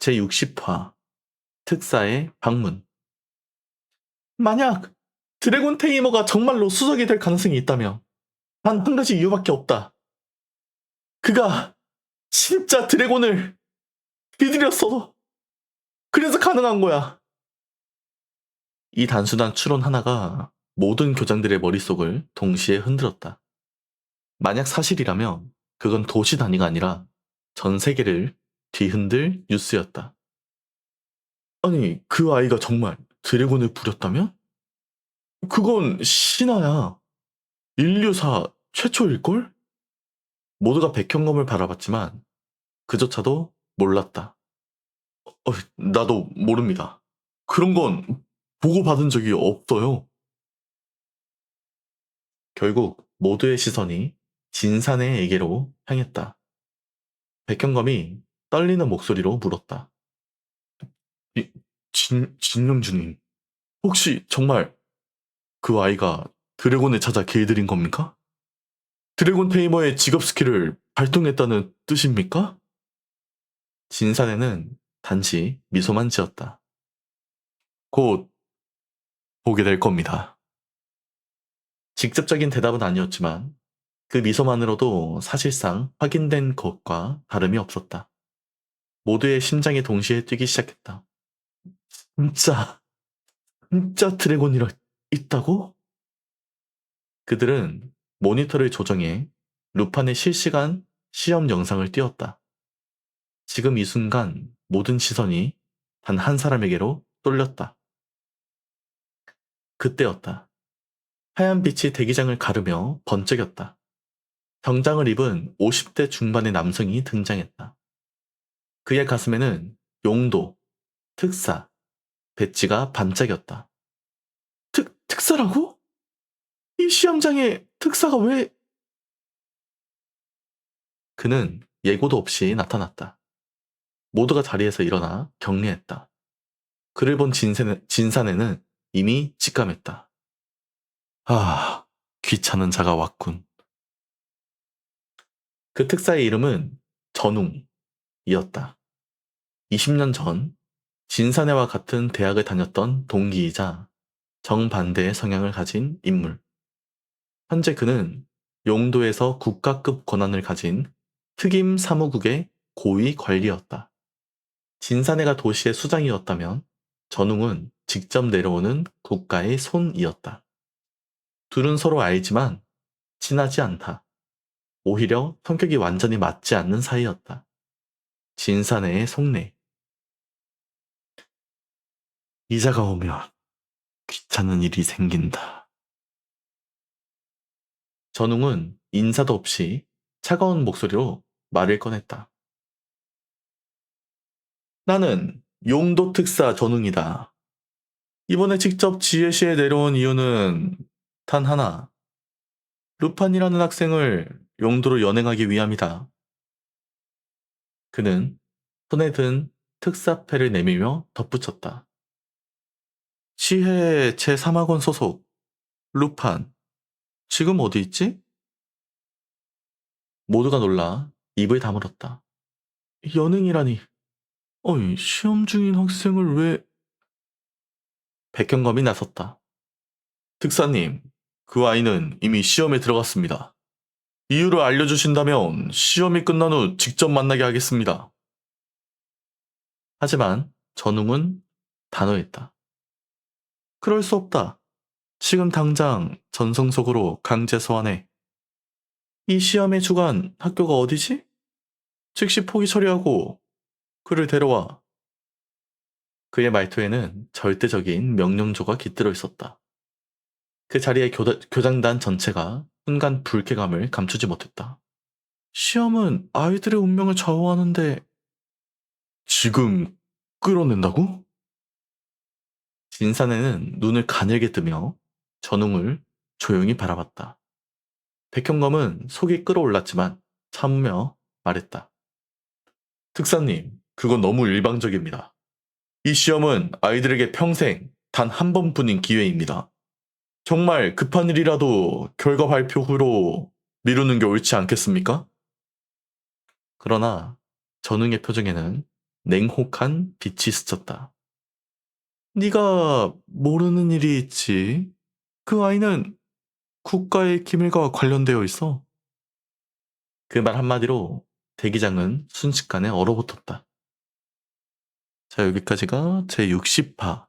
제60화 특사의 방문 만약 드래곤 테이머가 정말로 수석이 될 가능성이 있다면 단 한 가지 이유밖에 없다. 그가 진짜 드래곤을 비들였어. 그래서 가능한 거야. 이 단순한 추론 하나가 모든 교장들의 머릿속을 동시에 흔들었다. 만약 사실이라면 그건 도시 단위가 아니라 전 세계를 뒤흔들 뉴스였다. 아니, 그 아이가 정말 드래곤을 부렸다면? 그건 신화야. 인류사 최초일걸? 모두가 백현검을 바라봤지만 그조차도 몰랐다. 어, 나도 모릅니다. 그런 건 보고받은 적이 없어요. 결국 모두의 시선이 진산의에게로 향했다. 백현검이 떨리는 목소리로 물었다. 이, 진, 진룡주님, 혹시 정말 그 아이가 드래곤을 찾아 길들인 겁니까? 드래곤 테이머의 직업 스킬을 발동했다는 뜻입니까? 진산에는 단지 미소만 지었다. 곧 보게 될 겁니다. 직접적인 대답은 아니었지만 그 미소만으로도 사실상 확인된 것과 다름이 없었다. 모두의 심장이 동시에 뛰기 시작했다. 진짜, 진짜 드래곤이라 있다고? 그들은 모니터를 조정해 루판의 실시간 시험 영상을 띄웠다. 지금 이 순간 모든 시선이 단 한 사람에게로 쏠렸다. 그때였다. 하얀 빛이 대기장을 가르며 번쩍였다. 정장을 입은 50대 중반의 남성이 등장했다. 그의 가슴에는 용도, 특사, 배지가 반짝였다. 특, 특사라고? 이 시험장에 특사가 왜? 그는 예고도 없이 나타났다. 모두가 자리에서 일어나 격리했다. 그를 본 진산에, 진산에는 이미 직감했다. 아, 귀찮은 자가 왔군. 그 특사의 이름은 전웅이었다. 20년 전 진사네와 같은 대학을 다녔던 동기이자 정반대의 성향을 가진 인물. 현재 그는 용도에서 국가급 권한을 가진 특임 사무국의 고위 관리였다. 진사네가 도시의 수장이었다면 전웅은 직접 내려오는 국가의 손이었다. 둘은 서로 알지만 친하지 않다. 오히려 성격이 완전히 맞지 않는 사이였다. 진사네의 속내. 이자가 오면 귀찮은 일이 생긴다. 전웅은 인사도 없이 차가운 목소리로 말을 꺼냈다. 나는 용도 특사 전웅이다. 이번에 직접 지혜시에 내려온 이유는 단 하나. 루판이라는 학생을 용도로 연행하기 위함이다. 그는 손에 든 특사패를 내밀며 덧붙였다. 시해 제3학원 소속 루판 지금 어디 있지? 모두가 놀라 입을 다물었다. 연행이라니. 어이, 시험 중인 학생을 왜... 백현검이 나섰다. 특사님, 그 아이는 이미 시험에 들어갔습니다. 이유를 알려주신다면 시험이 끝난 후 직접 만나게 하겠습니다. 하지만 전웅은 단호했다. 그럴 수 없다. 지금 당장 전성석으로 강제 소환해. 이 시험의 주관 학교가 어디지? 즉시 포기 처리하고 그를 데려와. 그의 말투에는 절대적인 명령조가 깃들어 있었다. 그 자리에 교다, 교장단 전체가 순간 불쾌감을 감추지 못했다. 시험은 아이들의 운명을 좌우하는데 지금 끌어낸다고? 진산에는 눈을 가늘게 뜨며 전웅을 조용히 바라봤다. 백현검은 속이 끓어올랐지만 참으며 말했다. 특사님, 그건 너무 일방적입니다. 이 시험은 아이들에게 평생 단 한 번뿐인 기회입니다. 정말 급한 일이라도 결과 발표 후로 미루는 게 옳지 않겠습니까? 그러나 전웅의 표정에는 냉혹한 빛이 스쳤다. 네가 모르는 일이 있지. 그 아이는 국가의 기밀과 관련되어 있어. 그 말 한마디로 대기장은 순식간에 얼어붙었다. 자, 여기까지가 제 60화입니다.